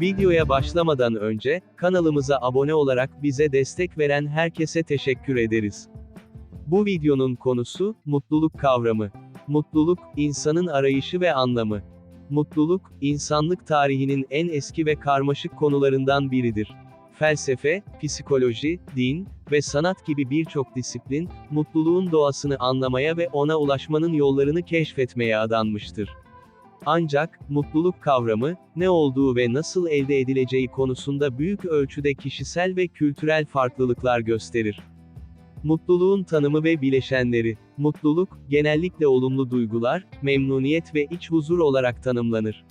Videoya başlamadan önce, kanalımıza abone olarak bize destek veren herkese teşekkür ederiz. Bu videonun konusu, mutluluk kavramı. Mutluluk, insanın arayışı ve anlamı. Mutluluk, insanlık tarihinin en eski ve karmaşık konularından biridir. Felsefe, psikoloji, din ve sanat gibi birçok disiplin, mutluluğun doğasını anlamaya ve ona ulaşmanın yollarını keşfetmeye adanmıştır. Ancak, mutluluk kavramı, ne olduğu ve nasıl elde edileceği konusunda büyük ölçüde kişisel ve kültürel farklılıklar gösterir. Mutluluğun tanımı ve bileşenleri. Mutluluk, genellikle olumlu duygular, memnuniyet ve iç huzur olarak tanımlanır.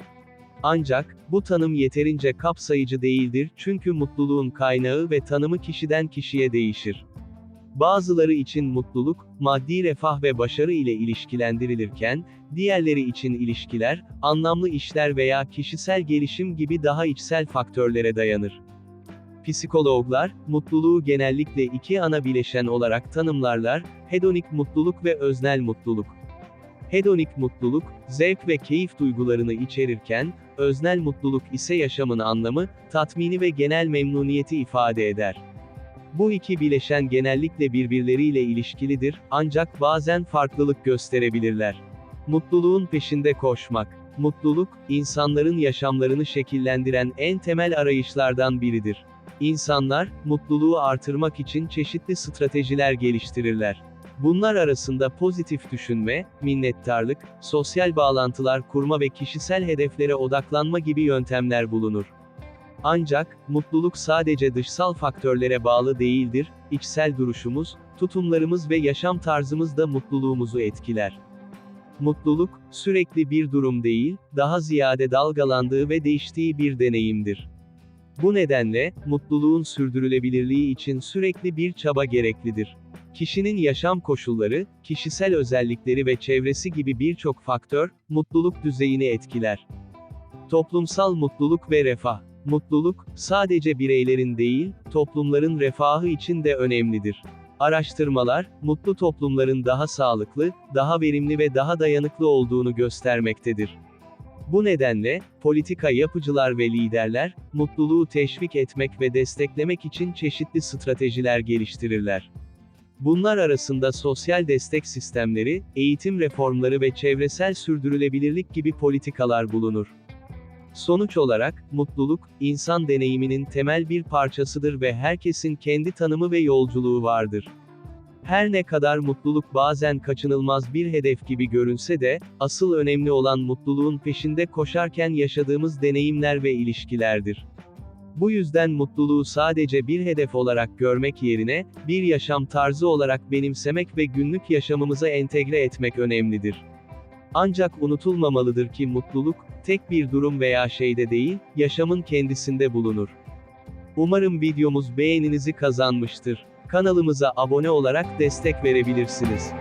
Ancak, bu tanım yeterince kapsayıcı değildir çünkü mutluluğun kaynağı ve tanımı kişiden kişiye değişir. Bazıları için mutluluk, maddi refah ve başarı ile ilişkilendirilirken, diğerleri için ilişkiler, anlamlı işler veya kişisel gelişim gibi daha içsel faktörlere dayanır. Psikologlar, mutluluğu genellikle iki ana bileşen olarak tanımlarlar, hedonik mutluluk ve öznel mutluluk. Hedonik mutluluk, zevk ve keyif duygularını içerirken, öznel mutluluk ise yaşamın anlamı, tatmini ve genel memnuniyeti ifade eder. Bu iki bileşen genellikle birbirleriyle ilişkilidir, ancak bazen farklılık gösterebilirler. Mutluluğun peşinde koşmak. Mutluluk, insanların yaşamlarını şekillendiren en temel arayışlardan biridir. İnsanlar, mutluluğu artırmak için çeşitli stratejiler geliştirirler. Bunlar arasında pozitif düşünme, minnettarlık, sosyal bağlantılar kurma ve kişisel hedeflere odaklanma gibi yöntemler bulunur. Ancak, mutluluk sadece dışsal faktörlere bağlı değildir, içsel duruşumuz, tutumlarımız ve yaşam tarzımız da mutluluğumuzu etkiler. Mutluluk, sürekli bir durum değil, daha ziyade dalgalandığı ve değiştiği bir deneyimdir. Bu nedenle, mutluluğun sürdürülebilirliği için sürekli bir çaba gereklidir. Kişinin yaşam koşulları, kişisel özellikleri ve çevresi gibi birçok faktör, mutluluk düzeyini etkiler. Toplumsal mutluluk ve refah. Mutluluk, sadece bireylerin değil, toplumların refahı için de önemlidir. Araştırmalar, mutlu toplumların daha sağlıklı, daha verimli ve daha dayanıklı olduğunu göstermektedir. Bu nedenle, politika yapıcılar ve liderler, mutluluğu teşvik etmek ve desteklemek için çeşitli stratejiler geliştirirler. Bunlar arasında sosyal destek sistemleri, eğitim reformları ve çevresel sürdürülebilirlik gibi politikalar bulunur. Sonuç olarak, mutluluk, insan deneyiminin temel bir parçasıdır ve herkesin kendi tanımı ve yolculuğu vardır. Her ne kadar mutluluk bazen kaçınılmaz bir hedef gibi görünse de, asıl önemli olan mutluluğun peşinde koşarken yaşadığımız deneyimler ve ilişkilerdir. Bu yüzden mutluluğu sadece bir hedef olarak görmek yerine, bir yaşam tarzı olarak benimsemek ve günlük yaşamımıza entegre etmek önemlidir. Ancak unutulmamalıdır ki mutluluk, tek bir durum veya şeyde değil, yaşamın kendisinde bulunur. Umarım videomuz beğeninizi kazanmıştır. Kanalımıza abone olarak destek verebilirsiniz.